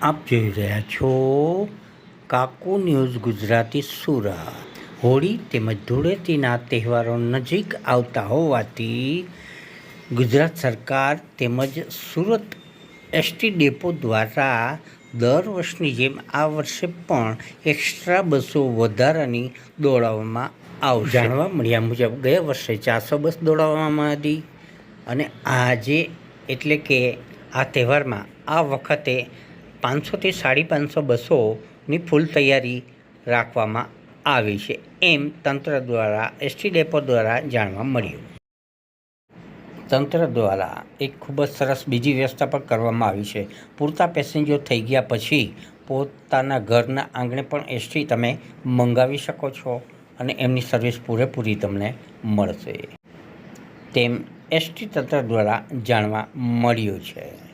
આપ જોઈ રહ્યા છો કાકુ ન્યૂઝ ગુજરાતી સુરત. હોળી તેમજ ધૂળેટીના તહેવારો નજીક આવતા હોવાથી ગુજરાત સરકાર તેમજ સુરત એસટી ડેપો દ્વારા દર વર્ષની જેમ આ વર્ષે પણ એક્સ્ટ્રા બસો વધારાની દોડાવવામાં આવશે. જાણવા મળ્યા મુજબ ગયા વર્ષે ચારસો બસ દોડાવવામાં હતી અને આજે એટલે કે આ તહેવારમાં આ વખતે પાંચસોથી સાડી પાંચસો બસોની ફૂલ તૈયારી રાખવામાં આવી છે એમ તંત્ર દ્વારા, એસટી ડેપો દ્વારા જાણવા મળ્યું. તંત્ર દ્વારા એક ખૂબ જ સરસ બીજી વ્યવસ્થા પણ કરવામાં આવી છે. પૂરતા પેસેન્જર થઈ ગયા પછી પોતાના ઘરના આંગણે પણ એસટી તમે મંગાવી શકો છો અને એમની સર્વિસ પૂરેપૂરી તમને મળશે. તેમ એસટી તંત્ર દ્વારા જાણવા મળ્યું છે.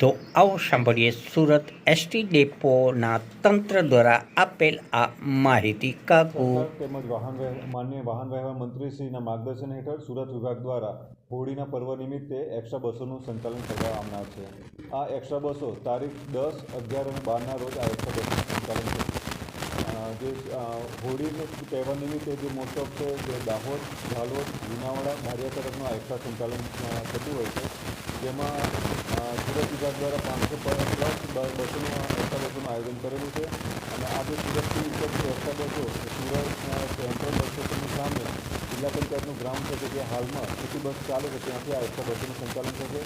તો આવો સાંભળીએ સુરત એસટી ડેપોના તંત્ર દ્વારા આપેલ આ માહિતી કાકુ તેમજ વાહન માન્ય વાહન વ્યવહાર મંત્રીશ્રીના માર્ગદર્શન હેઠળ સુરત વિભાગ દ્વારા હોળીના પર્વ નિમિત્તે એક્સ્ટ્રા બસોનું સંચાલન કરવામાં આવનાર છે. આ એક્સ્ટ્રા બસો તારીખ દસ, અગિયાર અને બારના રોજ આ એક્સ્ટ્રા બસનું સંચાલન થશે. જે હોળીનું તહેવાર નિમિત્તે જે મોસ્ટ છે, જે દાહોદ, ઝાલોદ લુણાવાડા બારિયા તરફનું આ સંચાલન થતું હોય છે. જેમાં સુરત વિભાગ દ્વારા પાંચસો પ્લસ બસોનું એક્સ્ટ્રા બસોનું આયોજન કરેલું છે. અને આ જે સુરતથી પંચાયતનું ગ્રાઉન્ડ છે કે જે હાલમાં સિટી બસ ચાલે છે, ત્યાંથી આ એક્સ્ટ્રા બસોનું સંચાલન થશે.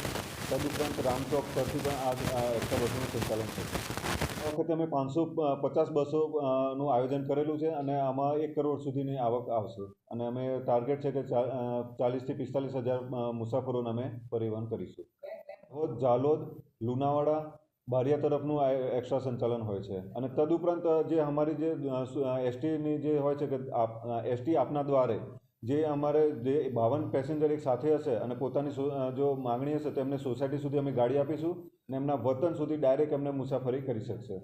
તદુપરાંત રામચોક પરથી પણ આ એક્સ્ટ્રા બસોનું સંચાલન થશે. આ વખતે અમે પાંચસો પચાસ બસો નું આયોજન કરેલું છે અને આમાં એક કરોડ સુધીની આવક આવશે. અને અમે ટાર્ગેટ છે કે ચાલીસથી પિસ્તાલીસ હજાર મુસાફરોને અમે પરિવહન કરીશું. દાહોદ જાલોદ લુણાવાડા, બારિયા તરફનું આ એક્સ્ટ્રા સંચાલન હોય છે. અને તદુપરાંત જે અમારી જે એસટીની જે હોય છે કે એસટી આપના દ્વારે જે અમારે જે બાવન પેસેન્જર એક સાથે હશે અને પોતાની જો માંગણી હશે તો એમને સોસાયટી સુધી અમે ગાડી આપીશું અને એમના વતન સુધી ડાયરેક્ટ એમને મુસાફરી કરી શકશે.